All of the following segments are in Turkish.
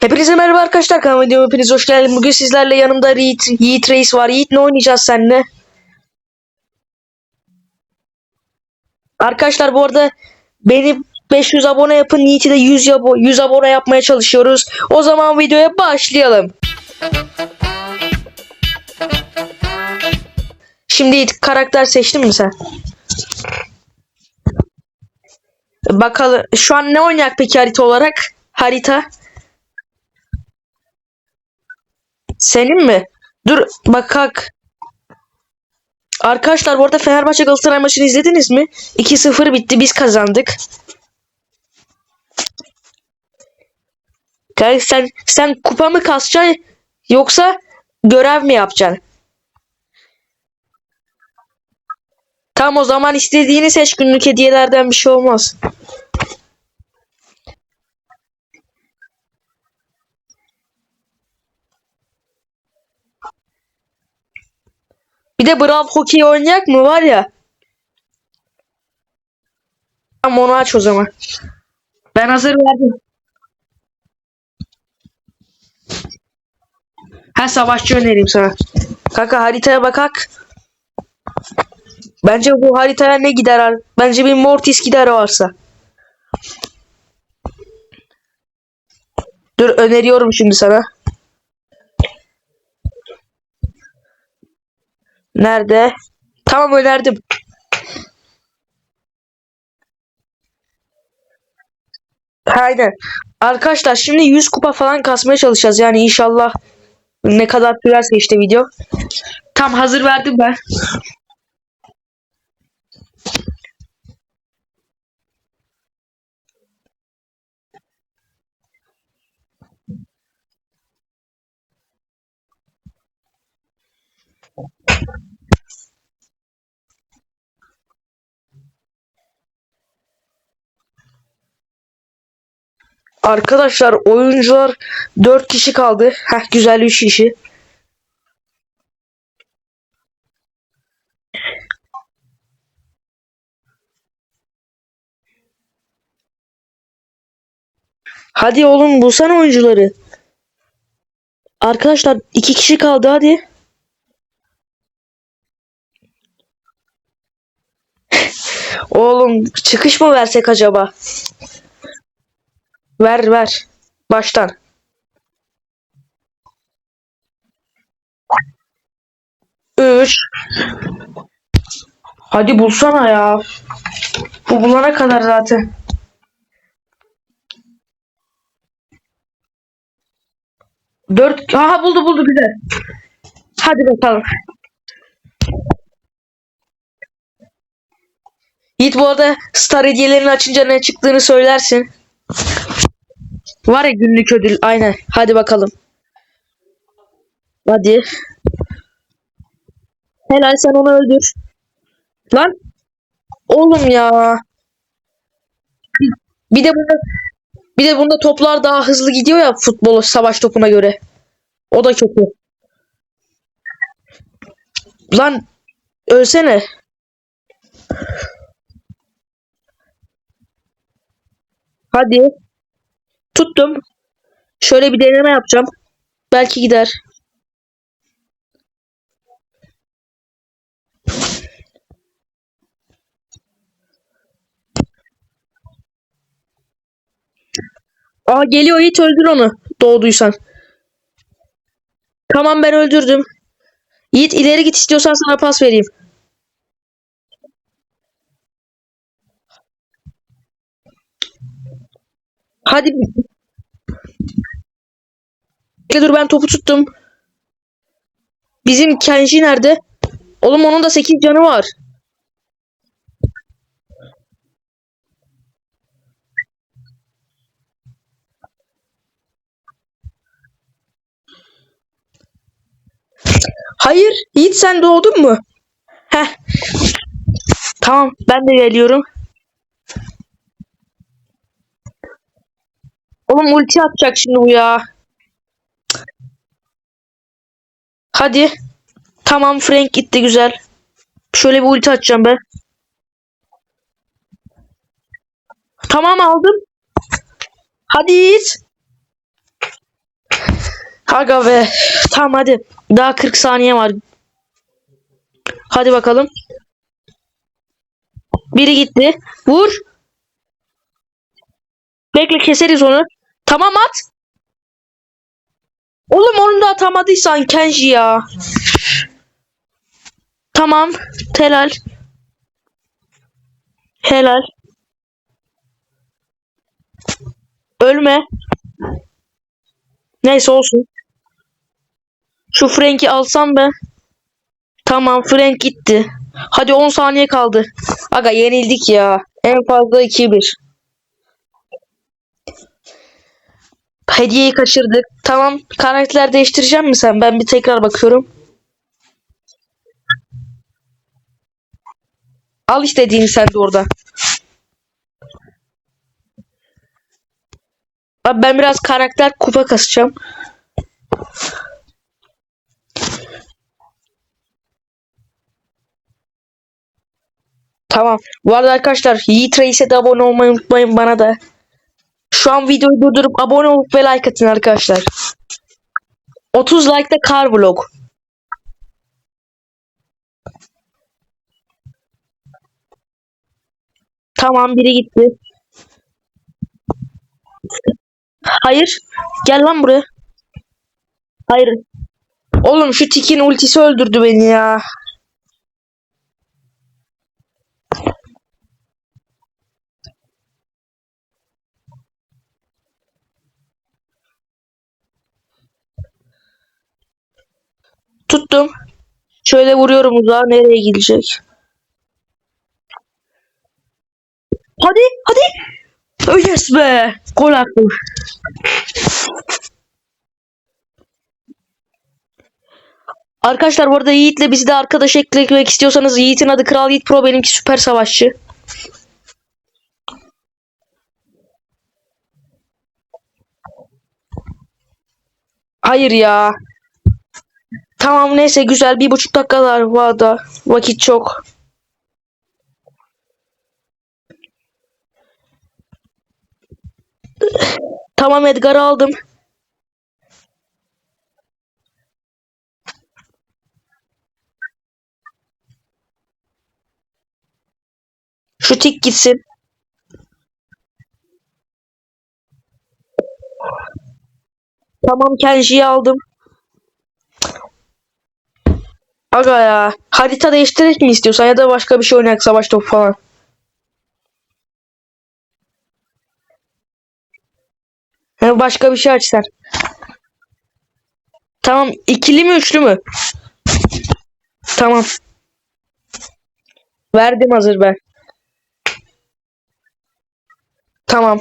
Hepinize merhaba arkadaşlar kanalıma videoma hepiniz hoş geldiniz. Bugün sizlerle yanımda Yiğit, Yiğit Reis var. Yiğit ne oynayacağız seninle? Arkadaşlar bu arada beni 500 abone yapın. Yiğit'i de 100, abo 100 abone yapmaya çalışıyoruz. O zaman videoya başlayalım. Şimdi Yiğit karakter seçtin mi sen? Bakalım şu an ne oynayak peki harita olarak? Harita. Senin mi? Dur bakak. Arkadaşlar bu arada Fenerbahçe Galatasaray maçını izlediniz mi? 2-0 bitti biz kazandık. Kanka sen sen kupa mı kasacaksın yoksa görev mi yapacaksın? Tamam o zaman istediğini seç günlük hediyelerden bir şey olmaz. De Brawl Hockey oynayak mı var ya? Tamam onu aç o zaman. Ben hazır verdim. Ha savaşçı önereyim sana. Kanka haritaya bakak. Bence bu haritaya ne gider? Bence bir Mortis gider varsa. Dur öneriyorum şimdi sana. Nerede? Tamam önerdim. Aynen. Arkadaşlar şimdi 100 kupa falan kasmaya çalışacağız. Yani inşallah ne kadar sürerse işte video. Tam hazır verdim ben. Arkadaşlar oyuncular 4 kişi kaldı. Heh güzel 3 kişi. Hadi oğlum bulsana oyuncuları. Arkadaşlar 2 kişi kaldı hadi. Oğlum çıkış mı versek acaba? Ver ver. Baştan. Üç. Hadi bulsana ya. Bu bulana kadar zaten. Dört. Aha buldu buldu güzel. Hadi bakalım. Yiğit bu arada star hediyelerini açınca ne çıktığını söylersin. Var ya günlük ödül. Aynen. Hadi bakalım. Hadi. Helal sen onu öldür. Lan. Oğlum ya. Bir de bunda bir de bunda toplar daha hızlı gidiyor ya futbol savaş topuna göre. O da kötü. Lan ölsene. Hadi. Tuttum. Şöyle bir deneme yapacağım. Belki gider. Aa geliyor Yiğit öldür onu. Doğduysan. Tamam ben öldürdüm. Yiğit ileri git istiyorsan sana pas vereyim. Hadi. Bekle dur ben topu tuttum. Bizim Kenji nerede? Oğlum onun da 8 canı var. Hayır. Yiğit sen doğdun mu? Heh. Tamam ben de geliyorum. Oğlum ulti atacak şimdi bu ya. Hadi. Tamam Frank gitti güzel. Şöyle bir ulti atacağım ben. Tamam aldım. Hadi Yiğit. Aga be. Tamam hadi. Daha 40 saniye var. Hadi bakalım. Biri gitti. Vur. Bekle keseriz onu. Tamam at. Oğlum onu da atamadıysan Kenji ya. Tamam. Helal. Helal. Ölme. Neyse olsun. Şu Frank'i alsam ben. Tamam Frank gitti. Hadi 10 saniye kaldı. Aga yenildik ya. En fazla 2-1. Hediyeyi kaçırdık. Tamam. Karakter değiştireceğim mi sen? Ben bir tekrar bakıyorum. Al istediğini sen de orada. Abi ben biraz karakter kupa kasacağım. Tamam. Bu arada arkadaşlar Yiğit Reis'e de abone olmayı unutmayın bana da. Şu an videoyu durdurup abone olup ve like atın arkadaşlar. 30 like'da kar vlog. Tamam biri gitti. Hayır. Gel lan buraya. Hayır. Oğlum şu tikin ultisi öldürdü beni ya. Tuttum. Şöyle vuruyorum uzağa nereye gidecek? Hadi hadi. Oh yes be. Gol attım. Arkadaşlar bu arada Yiğit'le bizi de arkadaş eklemek istiyorsanız Yiğit'in adı Kral Yiğit Pro benimki süper savaşçı. Hayır ya. Tamam neyse güzel bir buçuk dakikalar var da vakit çok. Tamam Edgar'ı aldım. Şu tik gitsin. Tamam Kenji'yi aldım. Aga ya. Harita değiştirek mi istiyorsan ya da başka bir şey oynayak savaş topu falan. Ha, başka bir şey aç sen. Tamam ikili mi üçlü mü? Tamam. Verdim hazır ben. Tamam.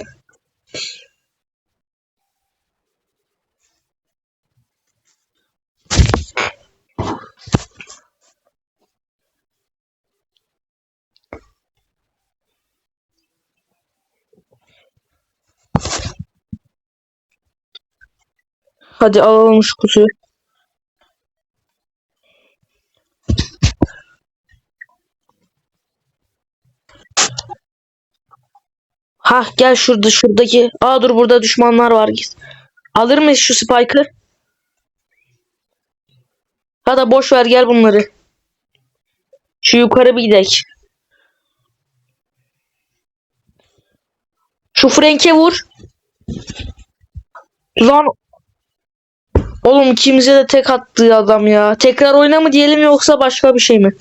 Hadi alalım şu kutuyu. Ha gel şurada şuradaki. Aa dur burada düşmanlar var. Alır mıyız şu Spike'ı? Ya da boş ver gel bunları. Şu yukarı bir gidelim. Şu Frank'e vur. Lan Oğlum ikimize de tek attı adam ya. Tekrar oyna mı diyelim yoksa başka bir şey mi?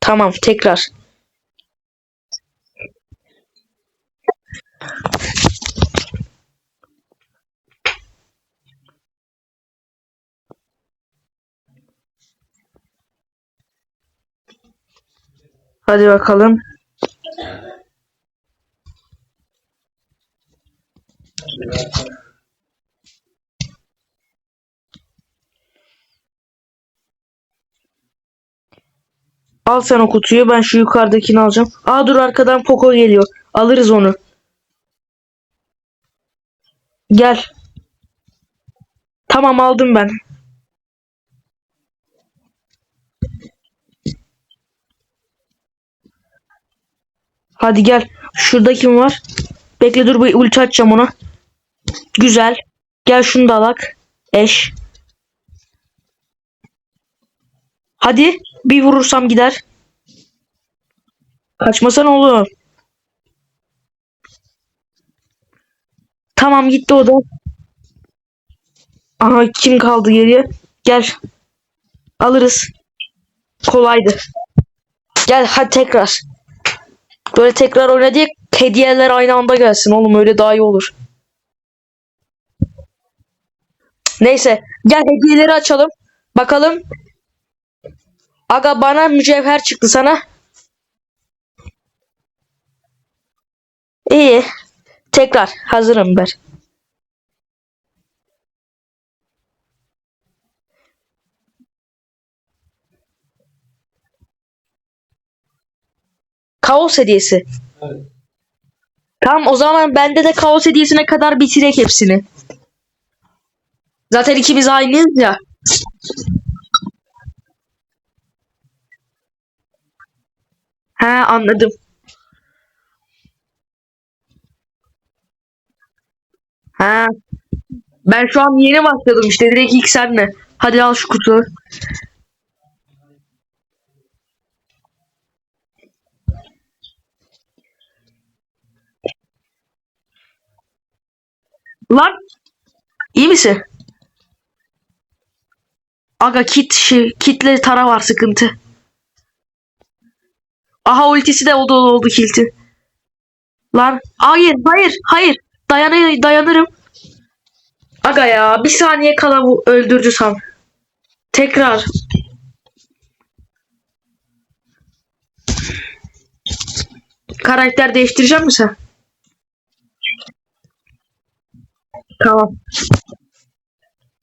Tamam tekrar. Hadi bakalım. Al sen o kutuyu. Ben şu yukarıdakini alacağım. Aa dur arkadan Poco geliyor. Alırız onu. Gel. Tamam aldım ben. Hadi gel. Şurada kim var? Bekle dur bir ulti atacağım ona. Güzel. Gel şunu da alak. Eş. Hadi bir vurursam gider. Kaçmasana oğlum. Tamam gitti o da. Aha kim kaldı geriye? Gel. Alırız. Kolaydı. Gel hadi tekrar. Böyle tekrar oyna diye hediyeler aynı anda gelsin oğlum öyle daha iyi olur. Neyse gel hediyeleri açalım. Bakalım. Aga bana mücevher çıktı sana. İyi. Tekrar hazırım ben. Kaos hediyesi. Evet. Tamam o zaman bende de kaos hediyesine kadar bitirek hepsini. Zaten ikimiz aynıyız ya. He anladım. Ha. Ben şu an yeni başladım işte direkt ilk senle. Hadi al şu kutu. Lan iyi misin? Aga kit şey, kitle tara var sıkıntı. Aha ultisi de oldu oldu kilti. Lan hayır hayır hayır dayanır dayanırım. Aga ya bir saniye kala bu öldürdü tam. Tekrar. Karakter değiştireceğim mi sen? Tamam.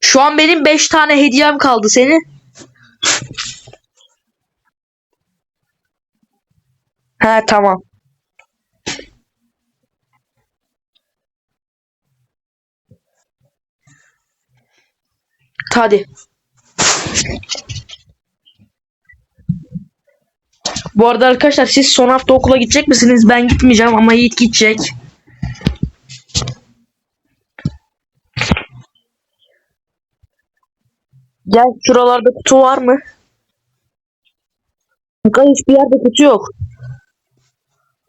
Şu an benim 5 tane hediyem kaldı senin. He tamam. Hadi. Bu arada arkadaşlar siz son hafta okula gidecek misiniz? Ben gitmeyeceğim ama Yiğit gidecek. Gel şuralarda kutu var mı? Bakın hiçbir yerde kutu yok.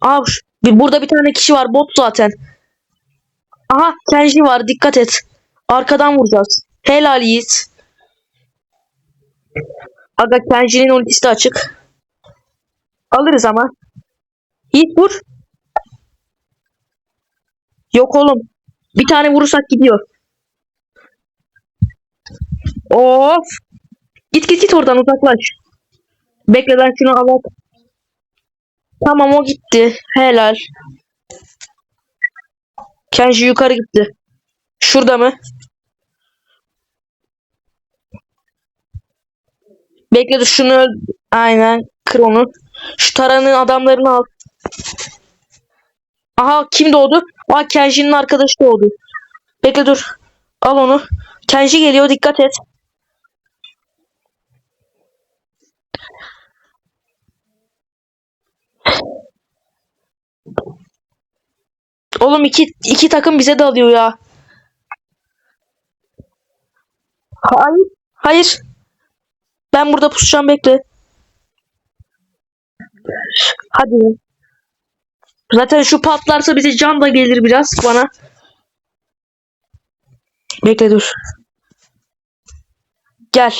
Aa bir- burada bir tane kişi var bot zaten. Aha Kenji var dikkat et. Arkadan vuracağız. Helal Yiğit. Aga Kenji'nin ultisi de açık. Alırız ama. Yiğit vur. Yok oğlum. Bir tane vurursak gidiyor. Of. Git git git oradan uzaklaş. Bekle ben şunu alayım. Tamam o gitti. Helal. Kenji yukarı gitti. Şurada mı? Bekle dur şunu Aynen. Kır onu. Şu taranın adamlarını al. Aha kim doğdu? Aa Kenji'nin arkadaşı doğdu. Bekle dur. Al onu. Kenji geliyor dikkat et. Oğlum iki, iki takım bize dalıyor ya. Hayır. Hayır. Ben burada pusacağım bekle. Hadi. Zaten şu patlarsa bize can da gelir biraz bana. Bekle dur. Gel.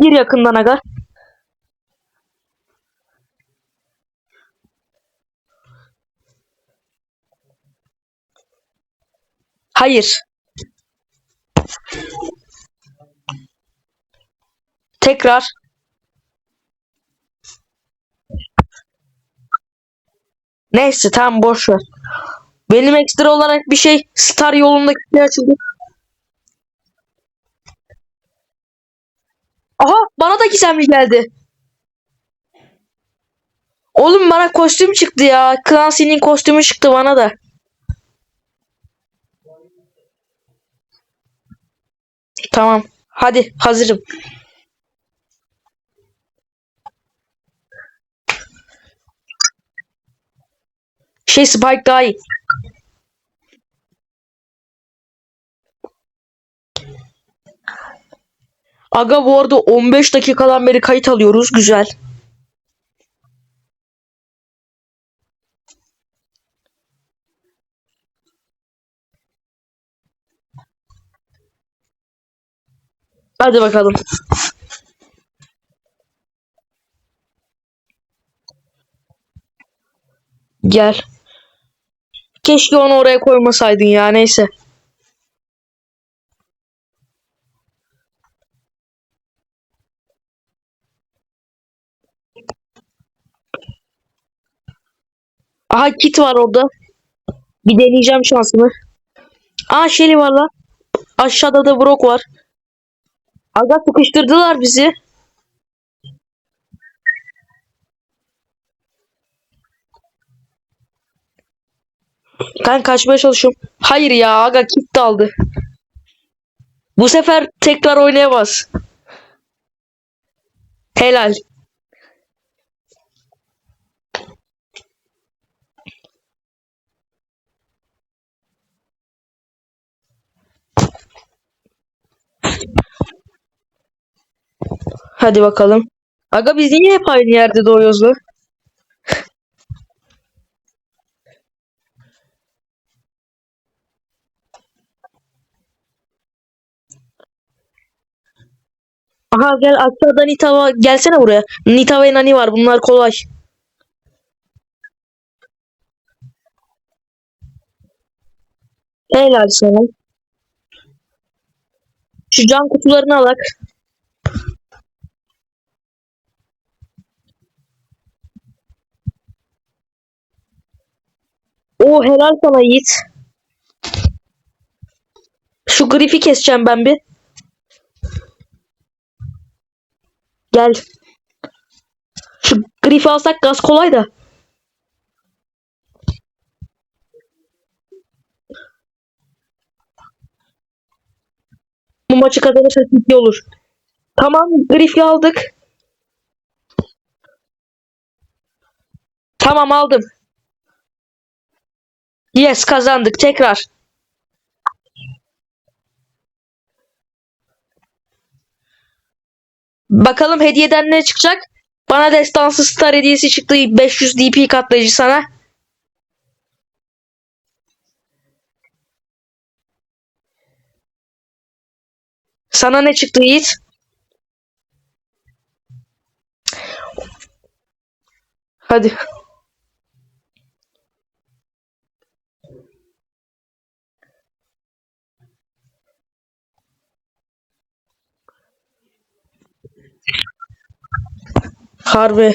Gir yakından aga. Hayır. Tekrar. Neyse tamam boş ver. Benim ekstra olarak bir şey Star yolundaki şey açıldı. Aha bana da gizemli geldi. Oğlum bana kostüm çıktı ya. Clancy'nin kostümü çıktı bana da. Tamam. Hadi hazırım. Şey Spike daha iyi. Aga bu arada 15 dakikadan beri kayıt alıyoruz. Güzel. Hadi bakalım. Gel. Keşke onu oraya koymasaydın ya neyse. Aha kit var orada. Bir deneyeceğim şansımı. Aa Shelly var lan. Aşağıda da Brock var. Aga sıkıştırdılar bizi. Ben kaçmaya çalışıyorum. Hayır ya aga kit aldı. Bu sefer tekrar oynayamaz. Helal. Hadi bakalım. Aga biz niye hep aynı yerde doğuyoruz lan? Aha gel aşağıda Nita var. Gelsene buraya. Nita ve Nani var. Bunlar kolay. Helal sana. Şu cam kutularını alak. Oo helal sana Yiğit. Şu grifi keseceğim ben bir. Gel. Şu grifi alsak gaz kolay da. Bu maçı kazanırsak iyi olur. Tamam grifi aldık. Tamam aldım. Yes kazandık tekrar. Bakalım hediyeden ne çıkacak? Bana destansı star hediyesi çıktı. 500 DP katlayıcı sana. Sana ne çıktı Yiğit? Hadi. হারবে।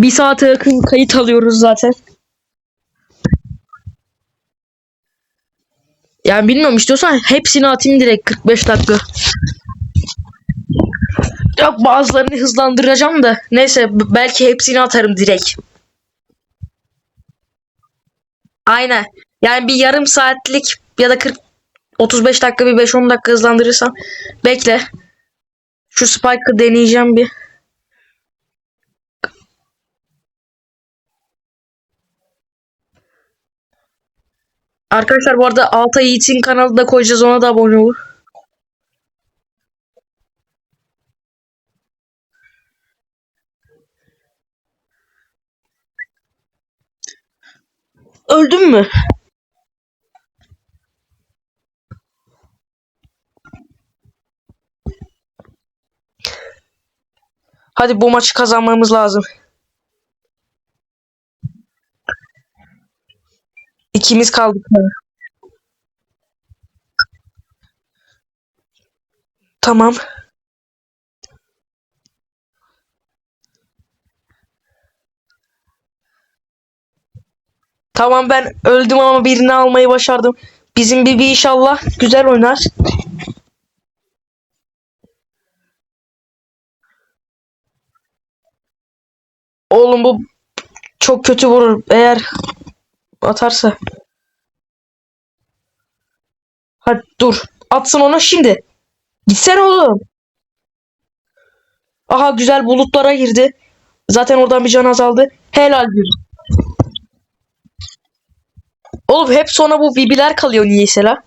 Bir saate yakın kayıt alıyoruz zaten. Yani bilmiyorum istiyorsan hepsini atayım direkt 45 dakika. Yok bazılarını hızlandıracağım da. Neyse belki hepsini atarım direkt. Aynen. Yani bir yarım saatlik ya da 40 35 dakika bir 5-10 dakika hızlandırırsam bekle. Şu Spike'ı deneyeceğim bir. Arkadaşlar bu arada Altay Yiğit'in kanalını da koyacağız ona da abone olun. Öldün mü? Hadi bu maçı kazanmamız lazım. İkimiz kaldık. Tamam. Tamam ben öldüm ama birini almayı başardım. Bizim Bibi inşallah güzel oynar. Oğlum bu çok kötü vurur eğer atarsa. Hadi dur. Atsın onu şimdi. Gitsene oğlum. Aha güzel bulutlara girdi. Zaten oradan bir can azaldı. Helal bir. Oğlum hep sonra bu bibiler kalıyor niyeyse la.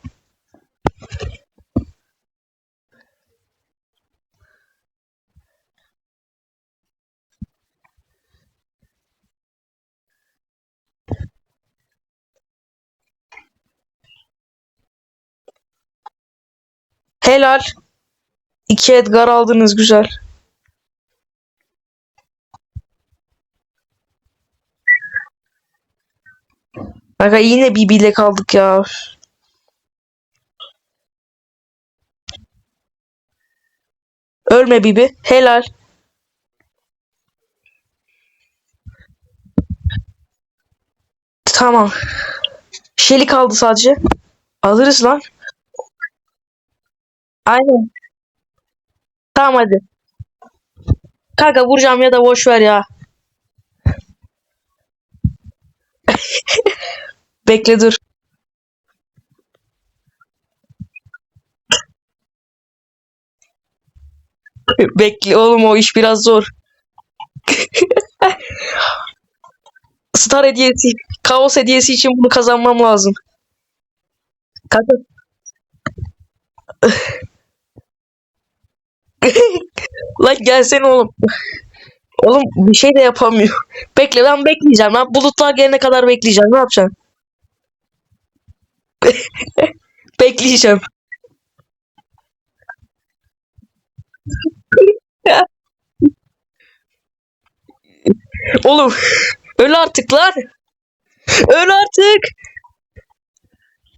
Helal. İki Edgar aldınız güzel. Aga yine bibiyle kaldık ya. Ölme Bibi. Helal. Tamam. Şeli kaldı sadece. Alırız lan. Aynen. Tamam hadi. Kanka vuracağım ya da boş ver ya. Bekle dur. Bekle oğlum o iş biraz zor. Star hediyesi, kaos hediyesi için bunu kazanmam lazım. Kanka. Lan gelsene oğlum. Oğlum bir şey de yapamıyor. Bekle ben bekleyeceğim. Ben bulutlar gelene kadar bekleyeceğim. Ne yapacaksın? Bekleyeceğim. Oğlum öl artık lan. Öl artık.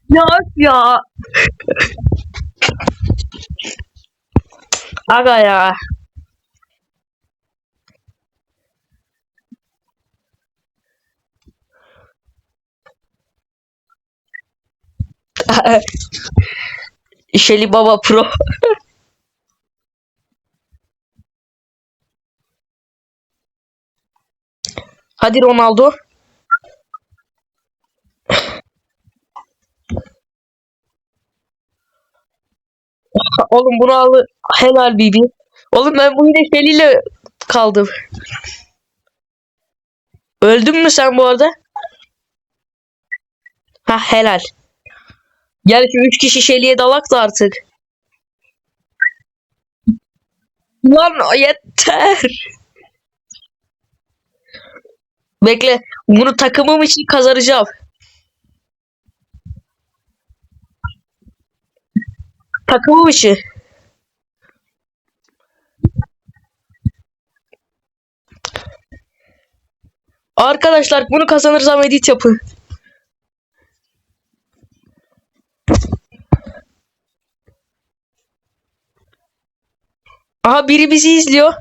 Ya ya. Aga ya. Şeli Baba Pro. Hadi Ronaldo. Oğlum bunu al. Helal Bibi. Oğlum ben bu yine Şeli'yle kaldım. Öldün mü sen bu arada? Ha helal. Gel şu üç kişi Şeli'ye dalak da artık. Lan yeter. Bekle. Bunu takımım için kazanacağım. Takımım için. Arkadaşlar bunu kazanırsam edit yapın. Aha biri bizi izliyor.